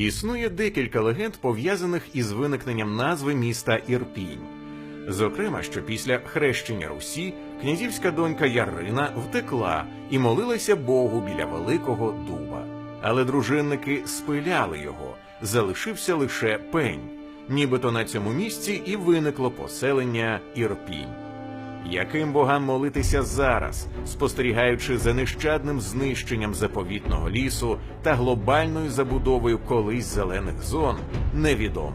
Існує декілька легенд, пов'язаних із виникненням назви міста Ірпінь. Зокрема, що після хрещення Русі князівська донька Ярина втекла і молилася Богу біля великого дуба. Але дружинники спиляли його, залишився лише пень. Нібито на цьому місці і виникло поселення Ірпінь. Яким богам молитися зараз, спостерігаючи за нещадним знищенням заповітного лісу та глобальною забудовою колись зелених зон, невідомо.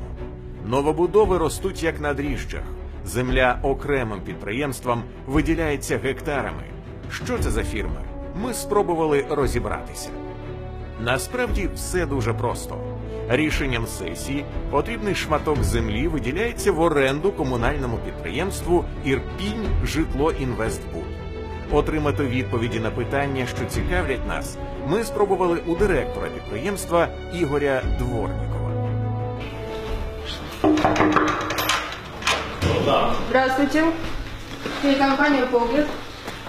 Новобудови ростуть як на дріжджах. Земля окремим підприємствам виділяється гектарами. Що це за фірми? Ми спробували розібратися. Насправді все дуже просто. Рішенням сесії потрібний шматок землі виділяється в оренду комунальному підприємству Ірпінь Житло Інвестбуд. Отримати відповіді на питання, що цікавлять нас, ми спробували у директора підприємства Ігоря Дворнікова. Здравствуйте. Телекомпания «Погляд».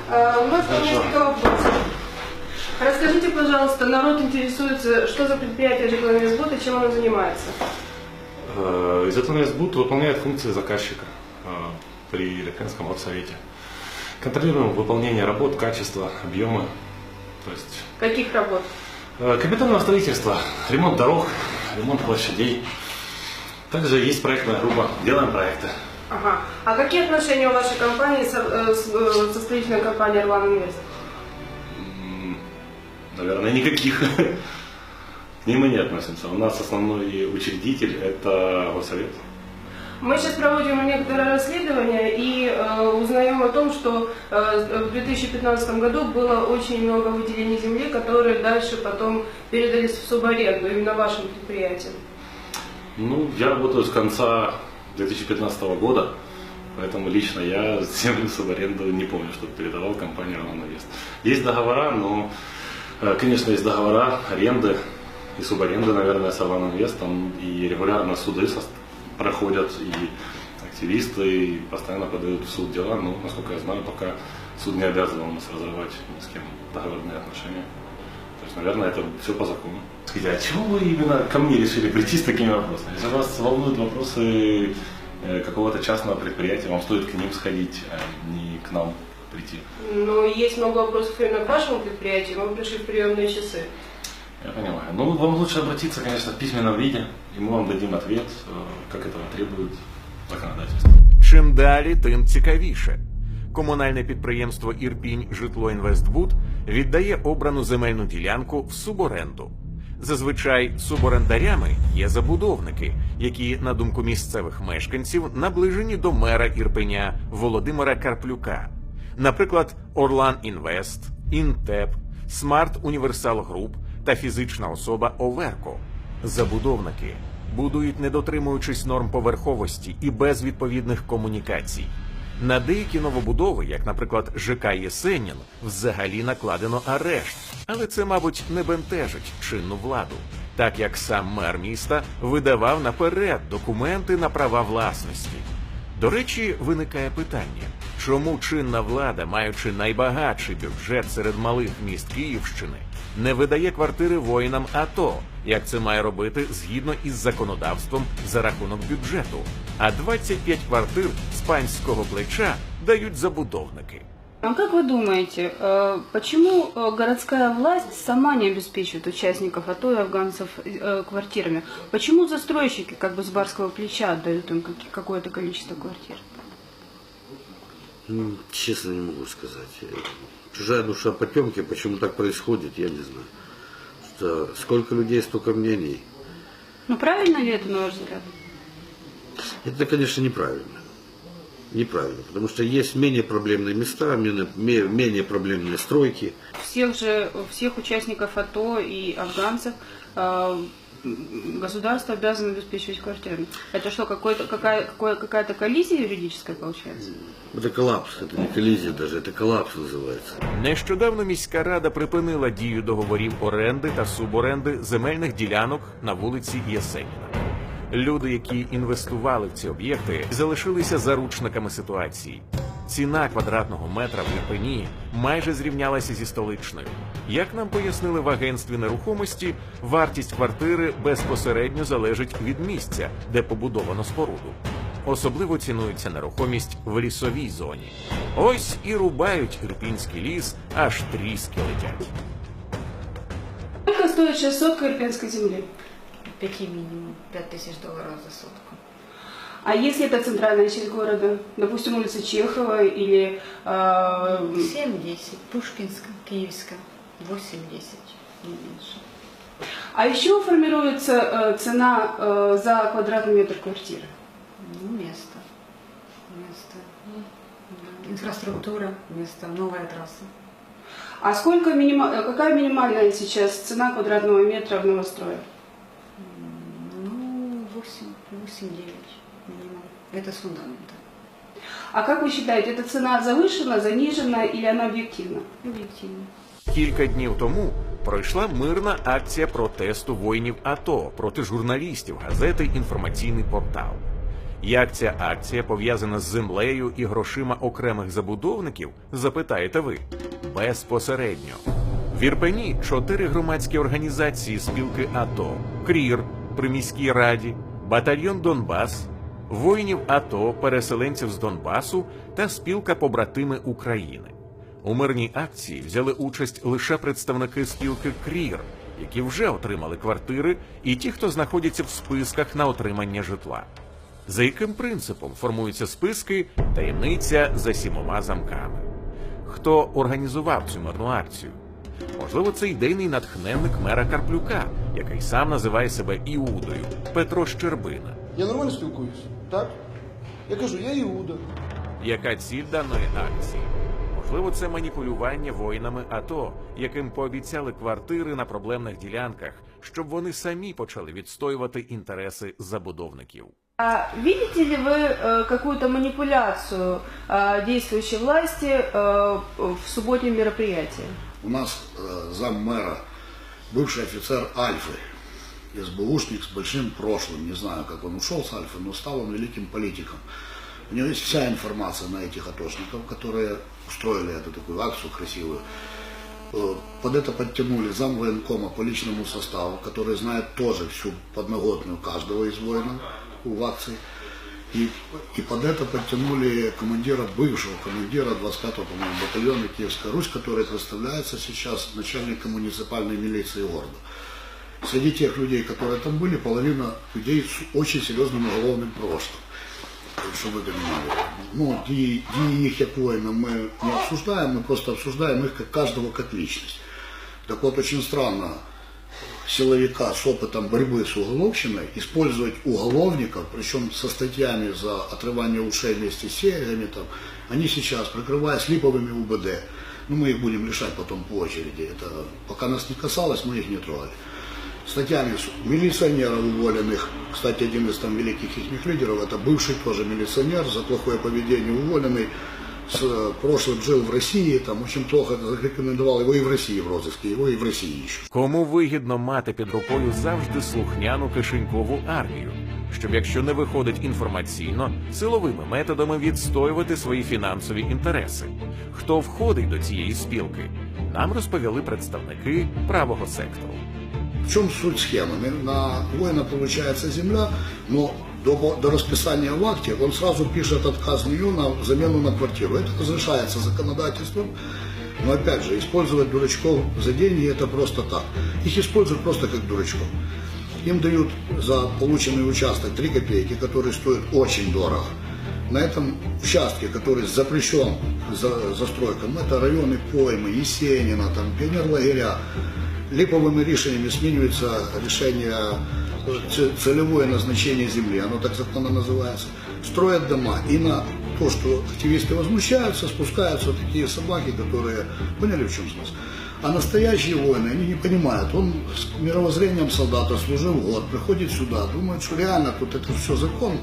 У нас вам несколько вопросов. Расскажите, пожалуйста, народ интересуется, что за предприятие «Житлоинвестбуд» и чем оно занимается? Э, Изотонвестбуд выполняет функции заказчика э, при Рекенском совете. Контролируем выполнение работ, качество, объемы. То есть Каких работ? э, капитального строительства, ремонт дорог, ремонт площадей. Также есть проектная группа, делаем проекты. Ага. А какие отношения у вашей компании со, со строительной компанией «Орлан Инвест»? Наверное, никаких. К ним мы не относимся. У нас основной учредитель – это Госсовет. Мы сейчас проводим некоторое расследование и э, узнаем о том, что э, в 2015 году было очень много выделений земли, которые дальше потом передались в субаренду, именно вашим предприятиям. Ну, я работаю с конца 2015 года, поэтому лично я землю в аренду не помню, что передавал компания «Романовест». Есть договора, но, конечно, есть договора аренды и субаренды, наверное, с «Романовестом, и регулярно суды проходят, и активисты и постоянно подают в суд дела, но, насколько я знаю, пока суд не обязывал нас разрывать ни с кем договорные отношения. То есть, наверное, это все по закону. Скажите, а чего вы именно ко мне решили прийти с такими вопросами? Если вас волнуют вопросы э, какого-то частного предприятия, вам стоит к ним сходить, а не к нам прийти. Но есть много вопросов именно к вашему предприятию, мы пришли в приемные часы. Я понимаю. Ну, вам лучше обратиться, конечно, в письменном виде, и мы вам дадим ответ, э, как этого требует законодательство. Чим далі, тим цікавіше. Комунальне підприємство Ірпінь Житлоінвестбуд віддає обрану земельну ділянку в суборенду. Зазвичай суборендарями є забудовники, які, на думку місцевих мешканців, наближені до мера Ірпеня Володимира Карплюка. Наприклад, Орлан Інвест, Інтеп, Смарт Універсал Груп та фізична особа Оверко. Забудовники будують, не дотримуючись норм поверховості і без відповідних комунікацій. На деякі новобудови, як, наприклад, ЖК Єсенін, взагалі накладено арешт, але це, мабуть, не бентежить чинну владу, так як сам мер міста видавав наперед документи на права власності. До речі, виникає питання, чому чинна влада, маючи найбагатший бюджет серед малих міст Київщини, не видає квартири воїнам АТО, як це має робити згідно із законодавством за рахунок бюджету, а 25 квартир з панського плеча дають забудовники. А как вы думаете, э, почему э, городская власть сама не обеспечивает участников АТО и афганцев э, квартирами? Почему застройщики как бы с барского плеча отдают им как- какое-то количество квартир? Ну, Честно не могу сказать. Чужая душа потемки, почему так происходит, я не знаю. Что сколько людей, столько мнений. Ну правильно ли это, на ваш взгляд? Это, конечно, неправильно. Неправильно, потому что есть менее проблемные места, менее, ме- менее проблемные стройки. Всех же, всех участников АТО и афганцев э, м, государство обязано обеспечивать квартирами. Это что, какой-то, какая, какое- какая-то коллизия юридическая получается? Это коллапс, это не коллизия даже, это коллапс называется. Нещодавно міська рада припинила дію договорів оренди та суборенди земельних ділянок на вулиці Єсеніна. Люди, які інвестували в ці об'єкти, залишилися заручниками ситуації. ціна квадратного метра в Ірпені майже зрівнялася зі столичною. Як нам пояснили в агентстві нерухомості, вартість квартири безпосередньо залежить від місця, де побудовано споруду. Особливо цінується нерухомість в лісовій зоні. Ось і рубають ірпінський ліс, аж тріски летять. Сколько стоит сотка ирпенской земли? Пяти минимум, пять тысяч долларов за сотку. А если это центральная часть города, допустим, улица Чехова или э, Семь-десять, Пушкинская, Киевская, восемь-десять, не меньше. А чего формируется э, цена э, за квадратный метр квартиры? Ну, место. Место. Да. Инфраструктура, место, новая трасса. А сколько минима- э, какая минимальная сейчас цена квадратного метра в новострое? Ну, восемь, восемь-девять минимум. Это с фундамента. А как вы считаете, эта цена завышена, занижена или она объективна? Объективно. Кілька днів тому пройшла мирна акція протесту воїнів АТО проти журналістів газети Інформаційний портал. Як ця акція пов'язана з землею і грошима окремих забудовників, запитаєте ви безпосередньо. В Ірпені чотири громадські організації спілки АТО: Крір при міській раді, батальйон Донбас, воїнів АТО, переселенців з Донбасу та спілка Побратими України. У мирній акції взяли участь лише представники спілки Крір, які вже отримали квартири, і ті, хто знаходяться в списках на отримання житла. За яким принципом формуються списки, таємниця за сімома замками. Хто організував цю мирну акцію? Можливо, це ідейний натхненник мера Карплюка, який сам називає себе Іудою Петро Щербина. Я нормально спілкуюсь, так? Я кажу, я Іуда. Яка ціль даної акції? Можливо, це маніпулювання воїнами АТО, яким пообіцяли квартири на проблемних ділянках, щоб вони самі почали відстоювати інтереси забудовників. А видите ли вы э, какую-то манипуляцию э, действующей власти э, в субботнем мероприятии? У нас э, зам мэра, бывший офицер Альфы, СБУшник с большим прошлым. Не знаю, как он ушел с Альфы, но стал он великим политиком. У него есть вся информация на этих атошников, которые устроили эту такую акцию красивую. Э, Под это подтянули зам военкома по личному составу, который знает тоже всю подноготную каждого из воинов в акции. И, и под это подтянули командира, бывшего командира 25-го, по-моему, батальона Киевская Русь, который представляется сейчас начальником муниципальной милиции города Среди тех людей, которые там были, половина людей с очень серьезным уголовным прошлым. Чтобы вы понимали. Ну, дії, дії їх як воїна мы не обсуждаем, мы просто обсуждаем их как каждого как личность. Так вот, очень странно силовика с опытом борьбы с уголовщиной использовать уголовников, причем со статьями за отрывание ушей вместе с серьгами, там, они сейчас, прикрываясь липовыми УБД, ну мы их будем лишать потом по очереди, это пока нас не касалось, мы их не трогали. Статьями с милиционеров уволенных, кстати, один из там великих их лидеров, это бывший тоже милиционер, за плохое поведение уволенный, с э, прошлым жил в России, там очень плохо зарекомендовал его и в России в розыске, его и в России ищут. Кому вигідно мати під рукою завжди слухняну кишенькову армію, щоб, якщо не виходить інформаційно, силовими методами відстоювати свої фінансові інтереси. Хто входить до цієї спілки, нам розповіли представники правого сектору. В чем суть схемы? На воина получается земля, но до, до расписания в акте он сразу пишет отказ нее на замену на квартиру. Это разрешается законодательством, но опять же, использовать дурачков за деньги это просто так. Их используют просто как дурачков. Им дают за полученный участок 3 копейки, который стоит очень дорого. На этом участке, который запрещен за, застройком, это районы поймы, Есенина, там, пионерлагеря, липовыми рішеннями змінюється рішення е, ц- целевое назначение земли, оно так законно называется, строят дома. И на то, что активисты возмущаются, спускаются такие собаки, которые поняли в чем смысл. А настоящие воины, они не понимают. Он с мировоззрением солдата служил год, приходит сюда, думает, что реально тут это все закон.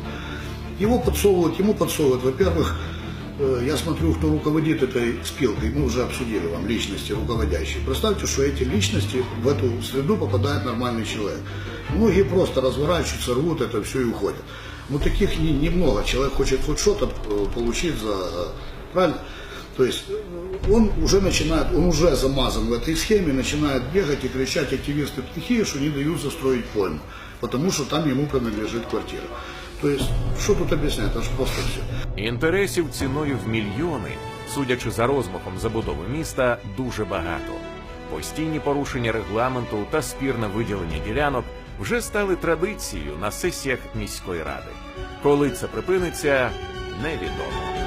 Его подсовывают, ему подсовывают, во-первых, э, я смотрю, кто руководит этой спилкой, мы уже обсудили вам личности руководящие. Представьте, что эти личности в эту среду попадает нормальный человек. Многие просто разворачиваются, рвут это все и уходят. Но таких не- немного. Человек хочет хоть что-то э, получить за правильно? То есть э, он уже начинает, он уже замазан в этой схеме, начинает бегать и кричать активисты плохие, что не дают застроить пойму, потому что там ему принадлежит квартира. То есть, что тут объяснять, это же просто все. Інтересів ціною в мільйони, судячи за розмахом забудови міста, дуже багато. Постійні порушення регламенту та спірне виділення ділянок вже стали традицією на сесіях міської ради. Коли це припиниться, невідомо.